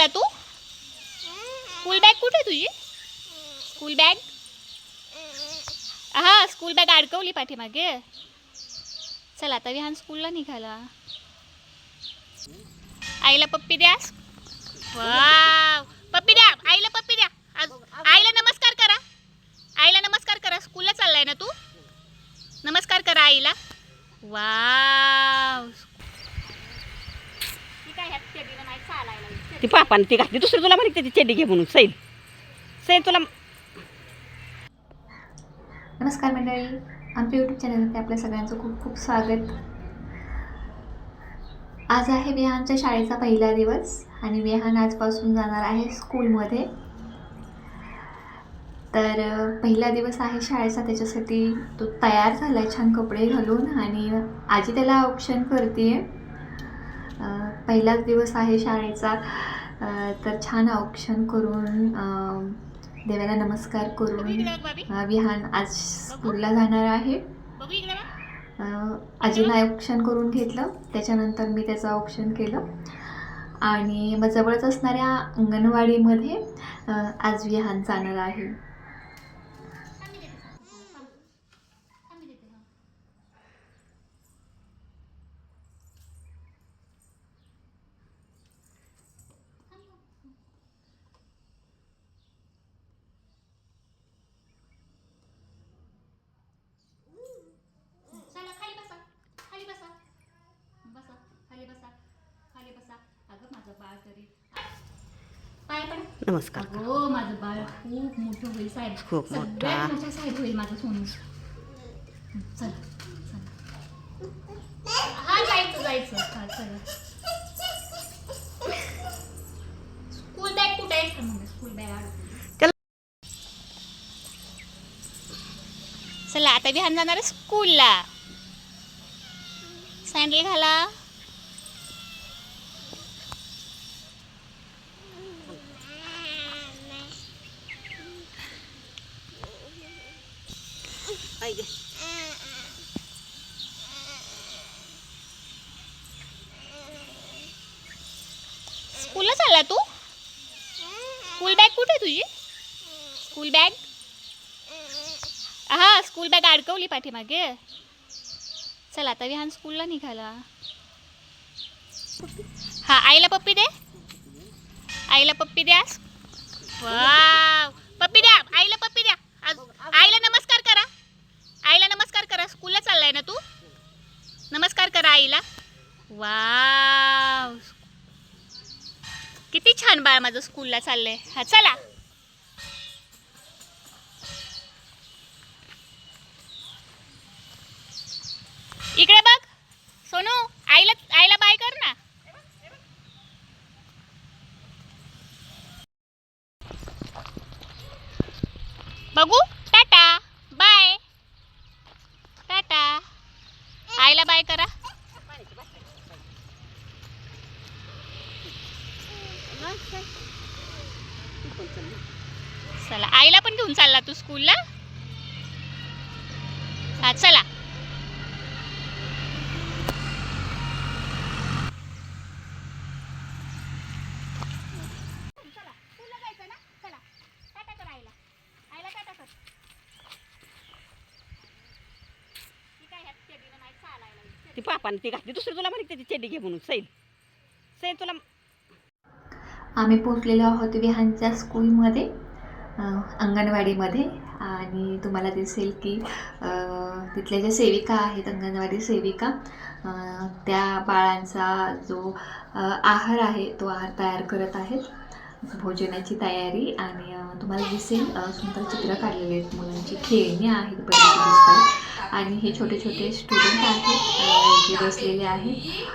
आला तू. School bag कुठे तुझी? स्कूल बॅग हा स्कूल बॅग अडकवली पाठीमागे. चल आता विहान स्कूलला निघाला. आईला पप्पी द्या. वा पप्पी द्या आईला पप्पी द्या आज- आईला नमस्कार करा आईला नमस्कार करा स्कूलला चाललाय ना तू नमस्कार करा आईला वाव ती काय ह्यात चड्डीनं नाही चालायला लागली. ती घातली दुसरं तुला म्हणते ती चेडी घे म्हणून. सैल. सैल तुला नमस्कार मंडळी. आमच्या यूट्यूब चॅनलमध्ये आपल्या सगळ्यांचं खूप खूप स्वागत. आज आहे विहानच्या शाळेचा पहिला दिवस आणि विहान आजपासून जाणार आहे स्कूलमध्ये. तर पहिला दिवस आहे शाळेचा त्याच्यासाठी तो तयार झाला आहे छान कपडे घालून आणि आजी त्याला ऑप्शन करते पहिलाच दिवस आहे शाळेचा. तर छान ऑप्शन करून देवाला नमस्कार करून विहान आज स्कूलला जाणार आहे. आजीनं ऑप्शन करून घेतलं. त्याच्यानंतर मी त्याचं ऑप्शन केलं. आणि मग जवळच असणाऱ्या अंगणवाडीमध्ये आज विहान जाणार आहे चला खाली बसा खाली बसा बसा खाली बसा खाली बसा अगं माझं बाळ तरी पाय पडा नमस्कार अगो माझं बाळ खूप मोठं होईल साहेब. खूप मोठा. मोठा साहेब होईल माझं सोनू. चला हा जायचं जायचं. हा चला. स्कूल बॅग कुठे आहे? थांब स्कूल बॅग चला. आता विहान जाणार स्कूलला सँडल घाला. स्कूलला चालला तू? स्कूल बॅग कुठे आहे तुझी? School bag? हा स्कूल बॅग अडकवली पाठीमागे. चल आता विहान स्कूलला निघाला. हा आईला पप्पी दे. आईला पप्पी द्या. वा पप्पी द्या. आईला पप्पी द्या. आईला नमस्कार. आईला नमस्कार करा. स्कूलला चाललाय ना तू? नमस्कार करा आईला. वाव. किती छान बाळ माझं स्कूलला चाललंय. हा चला. इकडे बघ. सोनू आईला आईला बाय कर ना. बघू टाटा बाय टाटा काय करा? चला आईला पण घेऊन चालला तू स्कूलला हा चला स्कूलला जायचं ना चला टाटा कर आईला आईला टाटा कर ती काय ह्यात चड्डीनं नाही चालायला लागली. ती पापानं ती घातली. दुसरं तुला म्हणते ती चेडी घे म्हणून. सैल. सैल तुला आम्ही पोचलेलो आहोत विहानच्या स्कूलमध्ये अंगणवाडीमध्ये. आणि तुम्हाला दिसेल की तिथल्या ज्या सेविका आहेत अंगणवाडी सेविका त्या बाळांचा जो आहार आहे तो आहार तयार करत आहेत. भोजनाची तयारी आणि तुम्हाला दिसेल सुंदर चित्र काढलेले आहेत मुलांची. खेळणी आहेत बरीचशी दिसतात. आणि हे छोटे छोटे स्टुडंट आहेत जे बसलेले आहेत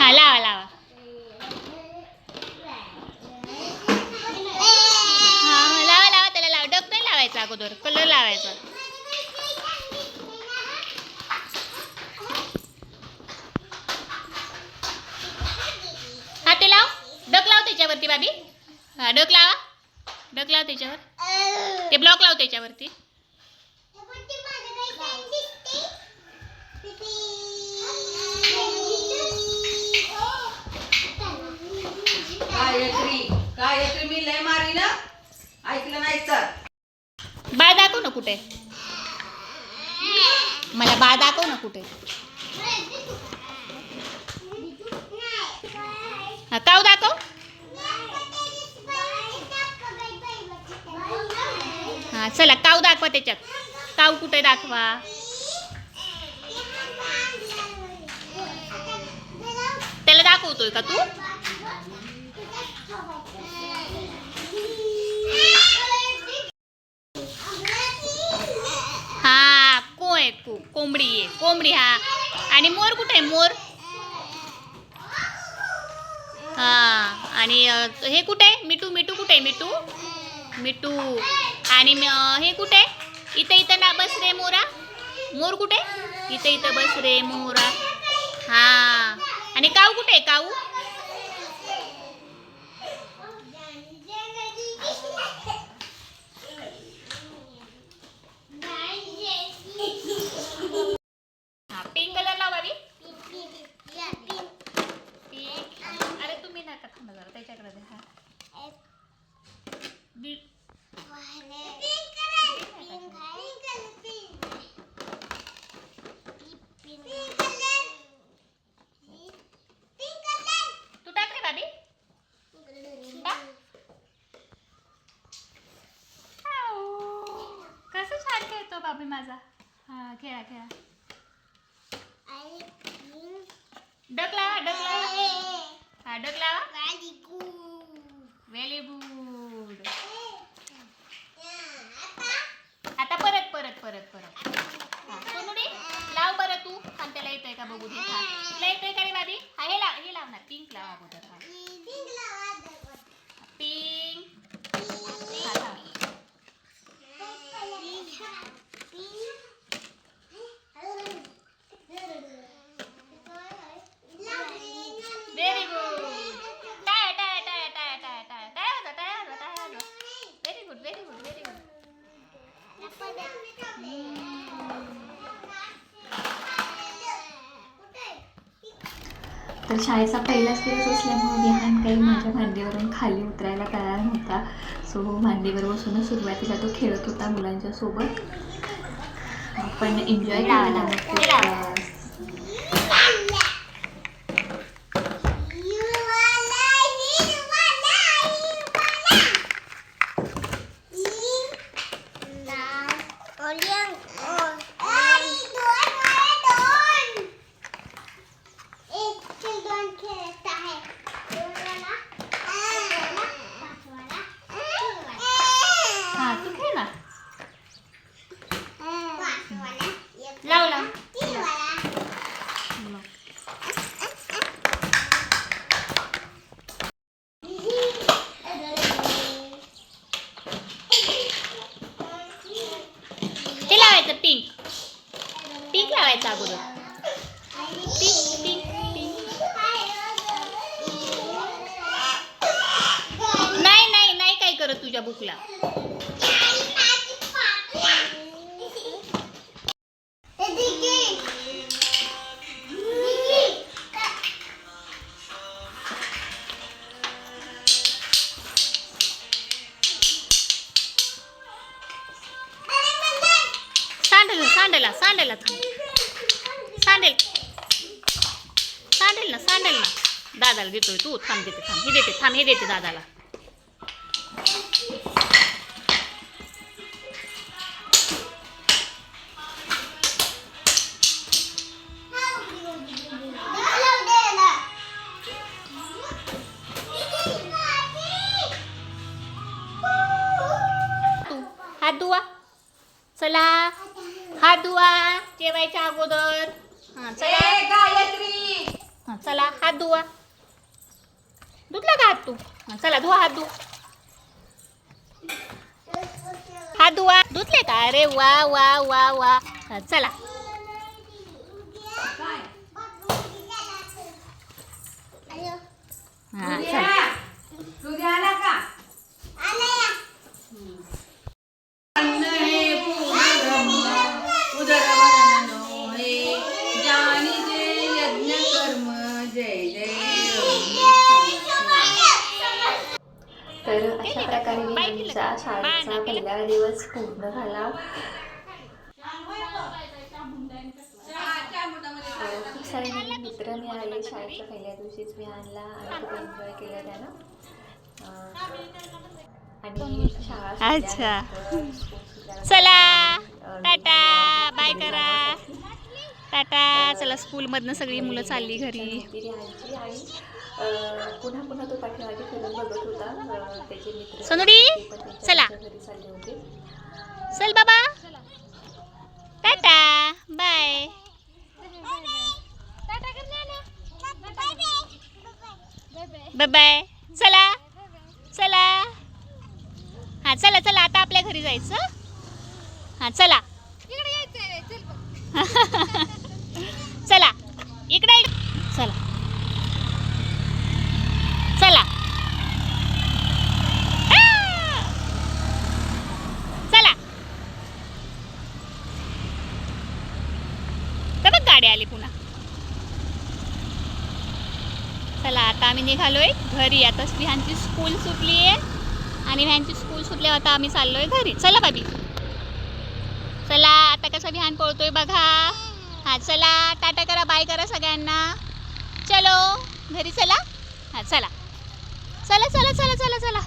हा लावा लावा लावायचा अगोदर कलर लावायचा हा ते लाव डक लाव त्याच्यावरती बाबी हा डक लावा. डक लाव त्याच्यावर. ते ब्लॉक लाव त्याच्यावरती. गायत्री गायत्री मी लय मारी ना. ऐकलं नाही तर. बाळ दाखव ना कुठे. मला बाळ दाखव ना कुठे. हा काव दाखव? हा चला काव दाखवा त्याच्यात. काव कुठे दाखवा? त्याला दाखवतोय का तू? हा को आहे को कोंबडी आहे. कोंबडी हा. आणि मोर कुठे आहे? मोर? हा आणि हे कुठे आहे? मिठू मिठू कुठे आहे? मिठू? मिठू आणि हे कुठे? आहे इथं इथं ना बस रे मोरा. मोर कुठे? आहे? इथं इथं बस रे मोरा. हा. आणि काऊ कुठे आहे काऊ हा पिंक कलर लावा बी पिंक अरे तुम्ही नका थांबा जरा त्याच्याकडे द्या हा बी- तू टाक रे. आऊ. कसं छान खेळतो बाबी माझा. हा खेळा खेळा. डक लावा डक लावा हा डक लावा व्हेरी गुड परत परत. परत सोनुडी लाव बरं तू. आणि त्याला येतोय का बघू दे हा तुला येतोय का रे बाबी? हा हे लाव हे लाव ना पिंक लाव अगोदर हा पिंक हा लाव. व्हेरी गुड टाय टाय टाय टाय टाय टाय टाय वाजवा टाय वाजवा टाय वाजवा very good very good very good तर शाळेचा पहिलाच दिवस असल्यामुळे विहान काही माझ्या मांडीवरून खाली उतरायला तयार नव्हता. सो मांडीवर बसूनच सुरुवातीला तो खेळत होता मुलांच्या सोबत. पण एन्जॉय करायला खूप अं, हा तू खेळ ना लाव लाव ते लावायचं पिंक पिंक लावायचं अगोदर पिंक पिंक पिंक नाही नाही नाही काय करत तुझ्या बुकला सांडेल ना सांडेला सांडेला थांब सांडेल सांडेल ना सांडेल ना दादाला देतोय तू थांब देते थांब हे देते थांब हे देते दादाला हात धुवा चला. हात धुवा जेवायच्या अगोदर. हां चला. गायत्री! हां चला. हात धुवा धुतला का हात तू? हां चला धुवा हात धु हात धुवा धुतले का अरे वा वा वा वा. चला. शाळेचा पहिला दिवस पूर्ण झाला. खूप सारे नवीन मित्र मिळाले शाळेच्या पहिल्या दिवशीच. विहानला आणि खूप एन्जॉय केलं त्यानं. आणि शाळा अच्छा. चला. टाटा. बाय करा. टाटा. चला स्कूलमधनं सगळी मुलं चालली घरी. पुन्हा पुन्हा तो पाठीमागे फिरून बघत होता. त्याचे मित्र सोनुडी, चला. घरी चालले होते. चल बाबा. टाटा. बाय. बाय बाय चला. चला. हा चला चला. आता आपल्या घरी जायचं. हा चला. चला. इकडे. चला आ! चला तर बघ गाडी आली पुन्हा. चला आता आम्ही निघालोय घरी. आता विहानची स्कूल सुटली आहे आणि ह्यांची स्कूल सुटल्यावर आता आम्ही चाललोय घरी. चला बाबी चला आता कसं विहान पळतोय बघा. हा चला टाटा करा बाय करा सगळ्यांना. चलो घरी चला. हा चला. चला चला चला चला चला.